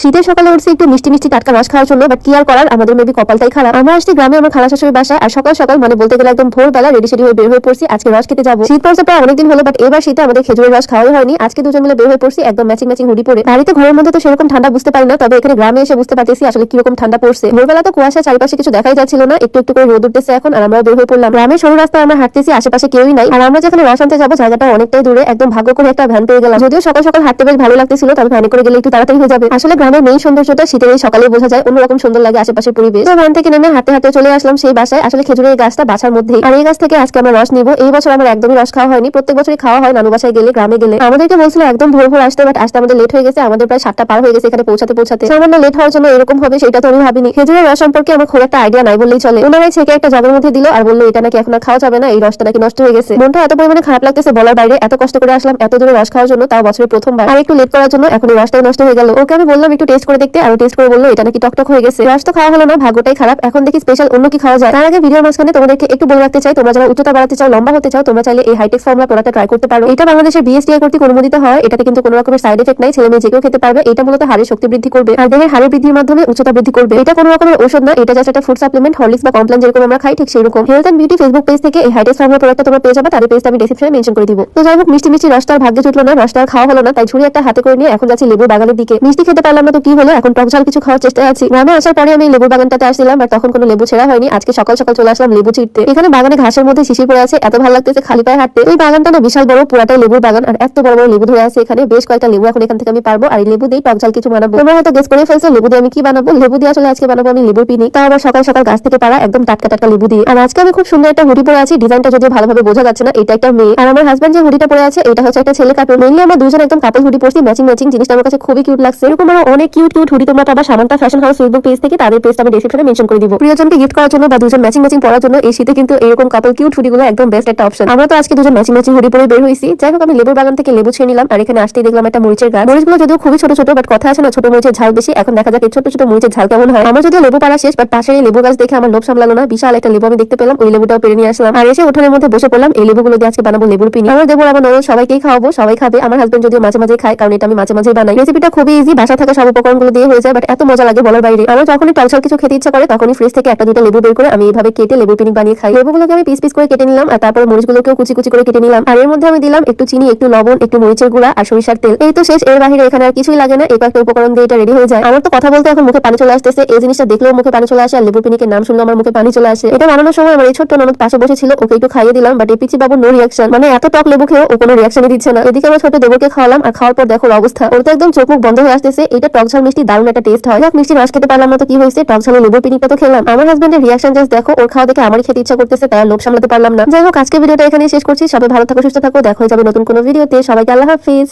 শীতের সকালে উঠছি একটু মিষ্টি মিষ্টি টাটকা রস খাওয়ার জন্য বাট কি আর করার? আমাদের মেবি কপালটাই খারাপ। আমরা আসছি গ্রামে, আমার খালা শাশুড়ির বাসায়, আর সকাল সকাল মানে বলতে গেলে একদম ভোরবেলা রেডি সেডি হয়ে বের হয়ে পড়ছি, আজকে রস খেতে যাব। শীত পড়ছে প্রায় অনেকদিন হলো বাট এবার শীতে আমাদের খেজুরের রস খাওয়াই হয়নি। আজকে দুজন মিলে বের হয়ে পড়ছি, একদম ম্যাচিং ম্যাচিং হুডি পরে। বাড়িতে ঘরের মধ্যে তো সেরকম ঠান্ডা বুঝতে পারি না, তবে এখানে গ্রামে এসে বুঝতে পারতেছি আসলে কীরকম ঠান্ডা পড়ছে। ভোরবেলা তো কুয়াশা চারিপাশে কিছু দেখাই যাচ্ছিল না, একটু একটু করে রোদ উঠতেছে এখন, আর আমরা বের হয়ে পড়লাম। গ্রামের সরু রাস্তায় আমরা হাঁটতেছি, আশেপাশে কেউই নাই। আর আমরা যেখানে রস আনতে যাব, জায়গাটা অনেকটাই দূরে, একদম ভাগ্য করে একটা ভ্যান পেয়ে গেলাম। যদিও সকাল সকাল হাঁটতে বেশ ভালো লাগতেছিল, তবে ভ্যানে করে গেলে একটু তাড়াতাড়ি হয়ে যাবে। আসলে গ্রামের মেইন সৌন্দর্যটা শীতের এই সকালে বোঝা যায়, অন্যরকম সুন্দর লাগে আশেপাশের পরিবেশ। তো ভ্যান থেকে নেমে হাঁটতে হাঁটতে চলে আসলাম সেই বাসায়। আসলে খেজুরের গাছটা বাসার মধ্যেই। আর এই গাছ থেকে আজকে আমরা রস নিব। এই বছর আমার একদমই রস খাওয়া হয়নি। প্রত্যেক বছরই খাওয়া হয় নানু বাসায় গেলে, গ্রামে গেলে। আমাদেরকে বলছিল, একদম ভোর ভোর আসতে বাট আসতে আমাদের লেট হয়ে গেছে। আমাদের প্রায় সাতটা পার হয়ে গেছে এখানে পৌঁছাতে পৌঁছাতে। সামান্য লেট হওয়ার জন্য এরকম হবে, সেটা তো আমি ভাবিনি। খেজুরের রস সম্পর্কে আমার খুব একটা আইডিয়া নাই বললেই চলে। ওনারাই ছেকে একটা জগের মধ্যে দিল আর বলল, এটা নাকি এখন আর খাওয়া যাবে না। এই রসটা নাকি নষ্ট হয়ে গেছে। মনটা এত পরিমাণে খারাপ লাগতেছে বলার বাইরে, এত কষ্ট করে আসলাম, এত দূরে রস খাওয়ার জন্য, তাও বছরের প্রথমবার। আর একটু লেট করার জন্য এখন এই রসটাই নষ্ট হয়ে গেল। ওকে আমি বললাম একটু টেস্ট করে দেখতে, আর টেস্ট করে বলল, এটা নাকি টকটক হয়ে গেছে। রস তো খাওয়া হলো না, ভাগ্যটাই খারাপ। এখন দেখি স্পেশাল অন্য কি খাওয়া যায়? তার আগে ভিডিওর মাঝখানে তোমাদেরকে একটু বলে রাখতে চাই, তোমরা যারা উচ্চতা বাড়াতে চাও, লম্বা হতে চাও, তোমরা চাইলে এই হাইটেক ফর্মুলা প্রোডাক্টটা ট্রাই করতে পারো। এটা বাংলাদেশের বিএসটিআই কর্তৃক অনুমোদিত হয়, এটাতে কিন্তু কোনো রকমের সাইড এফেক্ট নাই ছেলে মেয়ে যে কেউ খেতে পারবে, এটা মূলত হাড়ের শক্তি বৃদ্ধি করবে আর দেহের হাড়ের বৃদ্ধির মাধ্যমে উচ্চতা বৃদ্ধি করবে। এটা কোনো রকমের ওষুধ না, এটা জাস্ট একটা ফুড সাপ্লিমেন্ট হরলিক্স বা কমপ্লেন যেরকম আমরা খাই, ঠিক সেরকম health and beauty Facebook page থেকে এই হাইটেক ফর্মুলা প্রোডাক্টটা তোমরা পেয়ে যাবে, তাদের পেজটা আমি ডেসক্রিপশনে মেনশন করে দিব। তো যাই হোক, মিষ্টি মিষ্টি রসটা আর ভাগ্যে জুটলো না রসটা আর খাওয়া হলো না, তাই ঝুড়ি একটা হাতে করে নিয়ে এখন যাচ্ছি লেবুর বাগানের দিকে। মিষ্টি খেতে পারলাম না তো কি হলো? এখন টক ঝাল কিছু খাওয়ার চেষ্টায় আছি। গ্রামে আসার পরে আমি লেবুর বাগানটাতে আসছিলাম আর তখন কোনো লেবু ছেঁড়া হয়নি। আজকে সকাল সকাল চলে আসলাম লেবু ছিঁড়তে। এখানে বাগানে ঘাসের মধ্যে শিশির পড়ে আছে, এত ভালো লাগতেছে খালি পায়ে হাঁটতে। এই বাগানটা না বিশাল বড়, পুরাটাই লেবুর বাগান, আর এত বড় বড় লেবু ধরে আছে এখানে। বেশ কয়েকটা লেবু এখন এখান থেকে আমি পারব, আর এই লেবু দিয়ে টক ঝাল কিছু বানাবো। তোমরা হয়তো গেস করে ফেলছো, লেবু দিয়ে আমি কি বানাবো? লেবু দিয়ে আসলে আজকে বানাবো আমি লেবুর পিনি। তাও আবার সকাল সকাল গাছ থেকে পারা একদম টাটকা টাটকা লেবু দিয়ে। আর আজকে আমি খুব সুন্দর একটা হুডি পরে আছি ডিজাইনটা যদিও ভালোভাবে বোঝা যাচ্ছে না, এটা একটা মেয়ে। আর আমার হাজব্যান্ড যে হুডিটা পরে আছে, এটা হচ্ছে একটা ছেলে কাপড়। মেনলি আমরা দুজন একদম কাপল হুডি পরছি ম্যাচিং ম্যাচিং জিনিসটা আমার কাছে খুবই কিউট লাগছে। এরকম আরও অনেক কিউট কিউট হুডি তোমরা পাবা। Samantha fashion house Facebook page থেকে, তাদের পেজটা আমি ডেসক্রিপশনে মেনশন করে দিব। প্রিয়জনকে গিফট করার জন্য বা দুজন ম্যাচিং ম্যাচিং পরার জন্য এই শীতে কিন্তু এরকম কাপল কিউট হুডিগুলো একদম বেস্ট একটা অপশন আমরা তো আজকে দুজন ম্যাচিং ম্যাচিং হুডি পরে বের হয়েছি যাই হোক, আমি লেবুর বাগান থেকে লেবু ছিঁড়ে নিলাম। আর এখানে আসতেই দেখলাম একটা মরিচের গাছ। মরিচগুলো যদিও খুবই ছোট ছোট বাট কথা আছে না, ছোট মরিচের ঝাল বেশি। এখন দেখা যাক এই ছোট ছোট মরিচের ঝাল কেমন হয়। আমার যদিও লেবু পাড়া শেষ বাট পাশের এই লেবু গাছ দেখে আমার লোভ সামলালো না। বিশাল একটা লেবু আমি দেখতে পেলাম, ওই লেবুটাও পেরে নিয়ে আসলাম। আর এসে উঠানের মধ্যে বসে পড়লাম। এই লেবুগুলো দিয়ে আজকে বানাবো লেবুর পিনি। আমার দেবো আমার নরম সবাইকেই খাওয়াবো, সবাই খাবে। আমার হাজবেন্ড যদিও মাঝে মাঝে খায়, কারণ এটা আমি মাঝে মাঝে বানাই। রেসিপিটা খুবই ইজি বাসা থাকা সব উপকরণগুলো দিয়ে হয়ে যায় বাট এত মজা লাগে বলার বাইরে। আমার যখনই টকঝাল কিছু খেতে ইচ্ছা করে, তখনই ফ্রিজ থেকে একটা দুটো লেবু বের করে আমি এইভাবে কেটে লেবু পিনি বানিয়ে খাই। লেবুগুলোকে আমি পিস পিস করে কেটে নিলাম, আর তারপরে মরিচগুলোকেও কুচি কুচি করে কেটে নিলাম। আর এর মধ্যে আমি দিলাম একটু চিনি, একটু লবণ, একটু মরিচের গুঁড়া আর সরিষার তেল। এই তো শেষ, এর বাইরে এখানে আর কিছুই লাগে না এই কয়েকটা উপকরণ দিয়ে এটা রেডি হয়ে যায়। আমার তো কথা বলতে এখন মুখে পানি চলে আসতেছে, এই জিনিসটা দেখলেও মুখে পানি চলে আসে, আর লেবু পিনিকের নাম শুনলে আমার মুখে পানি চলে আসে। এটা বানানোর সময় আমার এই ছোট্ট ননদ পাশে বসেছিল, ওকে একটু খাইয়ে দিলাম বাট এই পিচি বাবুর নো রিয়াকশন মানে এত টক লেবু খেয়েও ও কোনো রিয়াকশনই দিচ্ছে না। এদিকে আমার ছোট দেবরকে খাওয়ালাম, আর খাওয়ার পর দেখো অবস্থা। ওর তো একদম চোখ মুখ বন্ধ হয়ে আসতেছে, এটা টক মিষ্টি দারুণ একটা টেস্ট হয়। যাক, মিষ্টি রস খেতে পারলাম না তো কি হয়েছে? টক লেবু লেবুর তো খেলাম। আমার হাজবেন্ডের রিয়াকশন জাস্ট দেখো, ওর খাওয়া দেখে আমারই খেতে ইচ্ছা করতেছে, তাই লোভ সামলাতে পারলাম না। যাই হোক আজকে ভিডিওটা এখানে শেষ করছি। সবাই ভালো থাকো, সুস্থ থাকো। দেখা হয়ে যাবে নতুন কোনো ভিডিওতে। সবাইকে আল্লাহ হাফিজ।